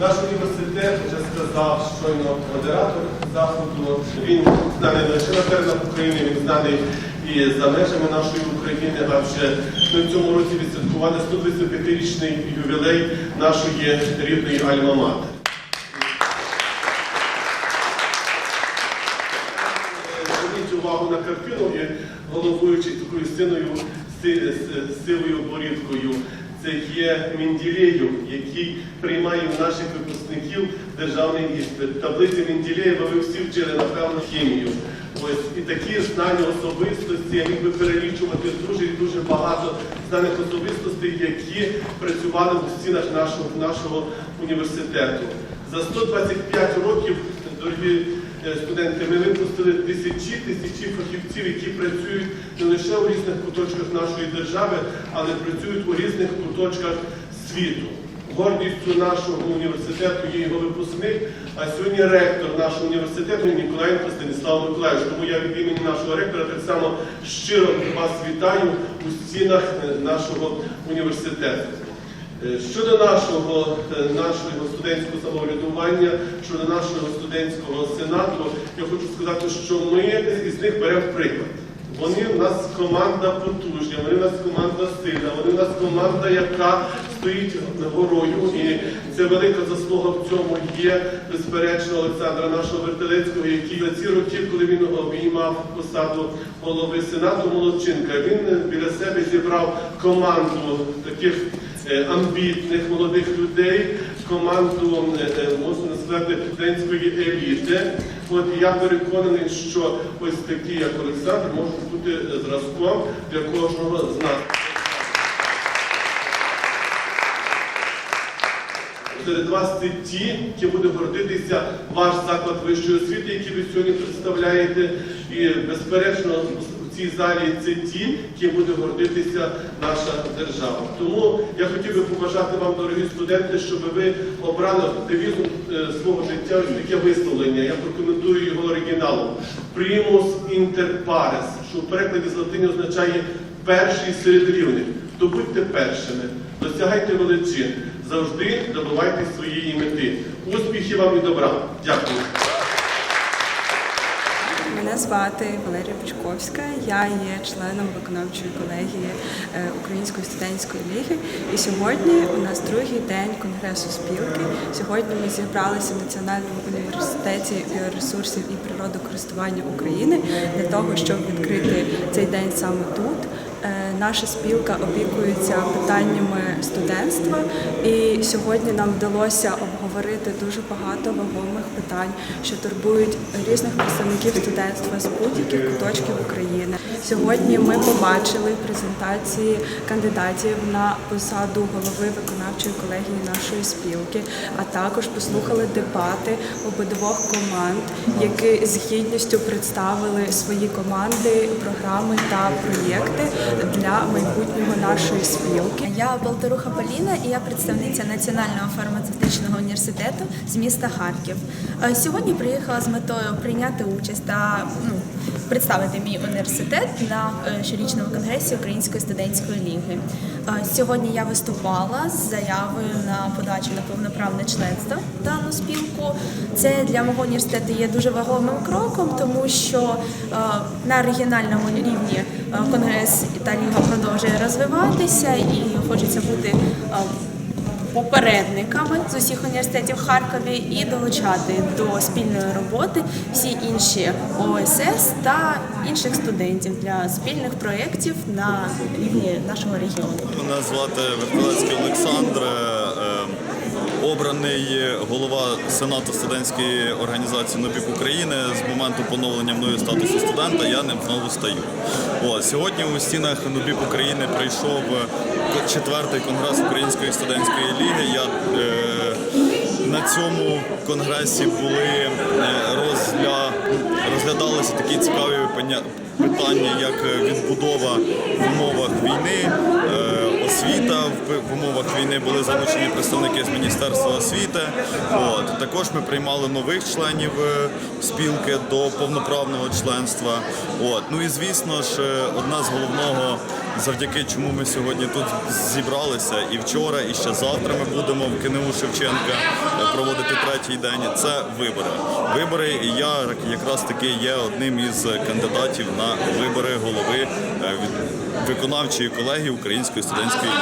Наш університет вже сказав щойно модератор заходу. Він знаний не лише на теренах України, він знаний і за межами нашої України, адже ми в цьому році відсвяткували 125-річний ювілей нашої рідної Альма-Матер. Зверніть увагу на картину і головуючи такою синою си- с- сивою борідкою. Це є Менділеєв, який приймає в наших випускників державний іспит. Таблиці Менділеєва ви всі вчили, напевно, хімію. Ось і такі знані особистості, я міг би перелічувати дуже і дуже багато знаних особистостей, які працювали в стінах нашого, нашого університету. За 125 років, дорогі студенти, ми випустили тисячі тисячі фахівців, які працюють не лише у різних куточках нашої держави, але працюють у різних куточках світу. Гордістю нашого університету є його випускник, а сьогодні ректор нашого університету Ніколаєнко Станіслав Миколаївич. Тому я від імені нашого ректора так само щиро вас вітаю у стінах е, нашого університету. Е, Щодо нашого, е, нашого студентського самоврядування, щодо нашого студентського сенату, я хочу сказати, що ми із них беремо приклад. Вони в нас команда потужня, вони в нас команда сильна, вони в нас команда, яка стоїть горою. І це велика заслуга в цьому є, безперечно, Олександра нашого Вертелецького, який за ці роки, коли він обіймав посаду голови Сенату Молодчинка, він біля себе зібрав команду таких амбітних молодих людей, команду, е, е, можна сказати, студентської еліти. От я переконаний, що ось такі, як Олександр, можуть бути е, зразком для кожного з нас. Серед вас це ті, які буде гордитися ваш заклад вищої освіти, який ви сьогодні представляєте. І безперечно, в цій залі це ті, які буде гордитися наша держава. Тому я хотів би побажати вам, дорогі студенти, щоб ви обрали девізом е, свого життя таке висловлення. Я прокоментую його оригіналом. Primus inter pares, що в перекладі з латині означає перший серед рівних. То будьте першими, досягайте величин, завжди добивайтесь своєї мети. Успіхів вам і добра. Дякую. Мене звати Валерія Бучковська. Я є членом виконавчої колегії е, Української студентської ліги. І сьогодні у нас другий день конгресу спілки. Сьогодні ми зібралися в Національному університеті біоресурсів і природокористування України для того, щоб відкрити цей день саме тут. Е, Наша спілка опікується питаннями студентства, і сьогодні нам вдалося обговорити дуже багато вагомих питань, що турбують різних представників студентства з будь-яких куточків України. Сьогодні ми побачили презентації кандидатів на посаду голови виконавчої колегії нашої спілки, а також послухали дебати обидвох команд, які з гідністю представили свої команди, програми та проєкти для майбутнього нашої спілки. Я Болторуха Поліна і я представниця Національного фармацевтичного університету з міста Харків. Е, Сьогодні приїхала з метою прийняти участь та ну, представити мій університет на е, щорічному конгресі Української студентської ліги. Е, Сьогодні я виступала з заявою на подачу на повноправне членство дану спілку. Це для мого університету є дуже вагомим кроком, тому що на регіональному рівні конгрес та ліга продовжує розвиватися і хочеться бути попередниками з усіх університетів в Харкові і долучати до спільної роботи всі інші ОСС та інших студентів для спільних проєктів на рівні нашого регіону. Мене звати Вертолецький Олександр, обраний голова Сенату студентської організації «Нобік України. З моменту поновлення мною статусу студента я ним знову стаю. О, сьогодні у стінах «Нобік України прийшов четвертий конгрес Української студентської ліги. Я е, на цьому конгресі були е, розгля... розглядалися такі цікаві питання, як е, відбудова в умовах війни, е, освіта в, умовах війни були залучені представники з Міністерства освіти. От. Також ми приймали нових членів спілки до повноправного членства. От. Ну і звісно ж, одна з головного завдяки чому ми сьогодні тут зібралися. І вчора, і ще завтра ми будемо в КНУ Шевченка е, проводити третій день. Це вибори. Вибори, і я якраз таки є одним із кандидатів на вибори голови е, виконавчої колегії Української студентської.